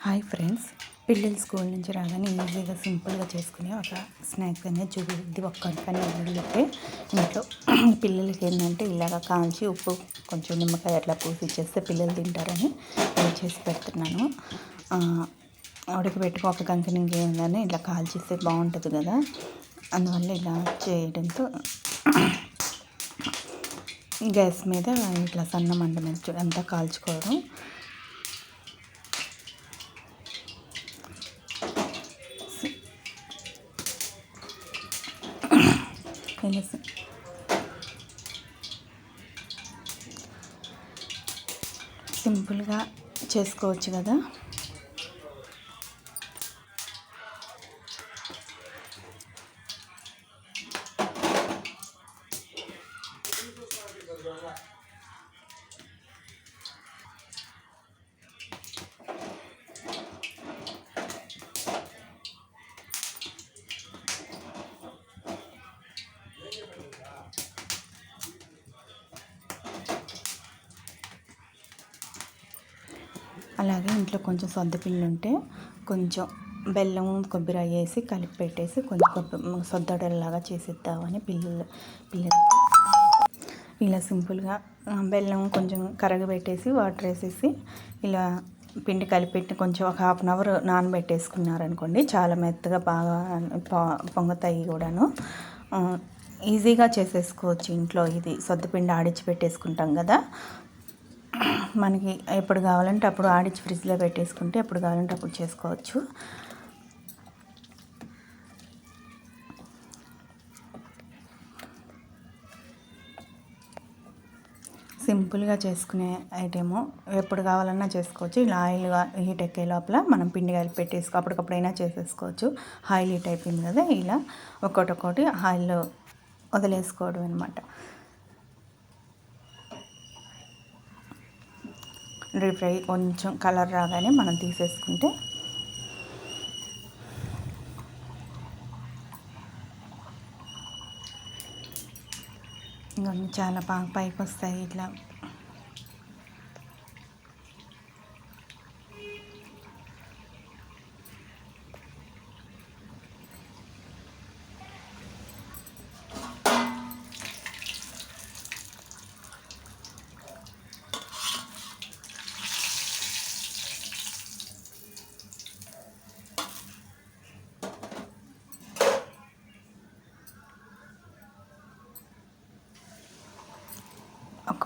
Hi friends. పిల్లలు school నుంచి రాగానే ఈజీగా సింపుల్గా చేసుకునే ఒక స్నాక్స్ అనేది చూపిద్ది. ఒక్కరికని వెళ్ళితే ఇంట్లో పిల్లలకి ఏంటంటే ఇలాగ కాల్చి ఉప్పు కొంచెం నిమ్మకాయ అట్లా పూసి ఇచ్చేస్తే పిల్లలు తింటారని చేసి పెడుతున్నాను. ఉడకబెట్టుకో ఒక గంకని ఇంకేందని ఇట్లా కాల్చిస్తే బాగుంటుంది కదా. అందువల్ల ఇలా చేయడంతో గ్యాస్ మీద ఇట్లా సన్న మంట మీద అంతా కాల్చుకోవడం. తెలుసు సింపుల్గా చేసుకోవచ్చు కదా. అలాగే ఇంట్లో కొంచెం సొద్దపిండి ఉంటే కొంచెం బెల్లం కొబ్బరి వేసి కలిపి పెట్టేసి కొంచెం కొబ్బరి సొద్దడలాగా చేసిద్దామని పిల్లలు పిల్లలకి. ఇలా సింపుల్గా బెల్లం కొంచెం కరగబెట్టేసి వాటర్ వేసేసి ఇలా పిండి కలిపెట్టి కొంచెం ఒక హాఫ్ అన్ అవర్ నానబెట్టేసుకున్నారనుకోండి చాలా మెత్తగా బాగా పొంగతాయి కూడాను. ఈజీగా చేసేసుకోవచ్చు ఇంట్లో ఇది. సొద్దపిండి ఆడిచ్చి పెట్టేసుకుంటాం కదా. మనకి ఎప్పుడు కావాలంటే అప్పుడు ఆడిచి ఫ్రిడ్జ్లో పెట్టేసుకుంటే ఎప్పుడు కావాలంటే అప్పుడు చేసుకోవచ్చు. సింపుల్గా చేసుకునే ఐటెము ఎప్పుడు కావాలన్నా చేసుకోవచ్చు. ఇలా ఆయిల్ హీట్ ఎక్కే లోపల మనం పిండి కలిపి పెట్టేసుకో అప్పటికప్పుడైనా చేసేసుకోవచ్చు. ఆయిల్ హీట్ అయిపోయింది కదా ఇలా ఒక్కొక్కటి ఆయిల్ వదిలేసుకోవడం అనమాట డీప్ ఫ్రై కొంచెం కలర్ రాగానే మనం తీసేసుకుంటే ఇంకా చాలా బాగా పైకి వస్తాయి ఇట్లా.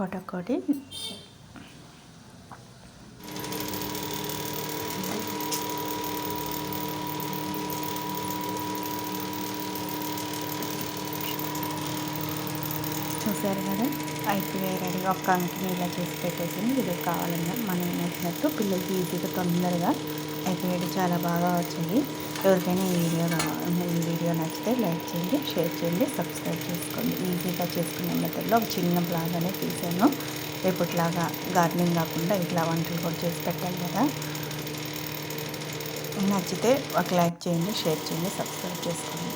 ఒక్కొక్కటి చూసారు కదా? అయిపోయాయి రెడీ. ఒక్క అంకిని ఇలా చేసి పెట్టేసి ఇది కావాలన్నా మనం నచ్చినట్టు పిల్లలకి ఈజీగా తొందరగా అయిపోయాడు చాలా బాగా వచ్చింది. ఎవరికైనా ఈ వీడియో ఈ వీడియో నచ్చితే లైక్ చేయండి షేర్ చేయండి సబ్స్క్రైబ్ చేసుకోండి. ఈజీగా చేసుకునే మెథడ్లో ఒక చిన్న బ్లాగ్ అనేది తీసాను రేపటిలాగా గార్డెనింగ్ కాకుండా ఇట్లా వంటలు కూడా చేసి పెట్టాలి కదా. నచ్చితే ఒక లైక్ చేయండి షేర్ చేయండి సబ్స్క్రైబ్ చేసుకోండి.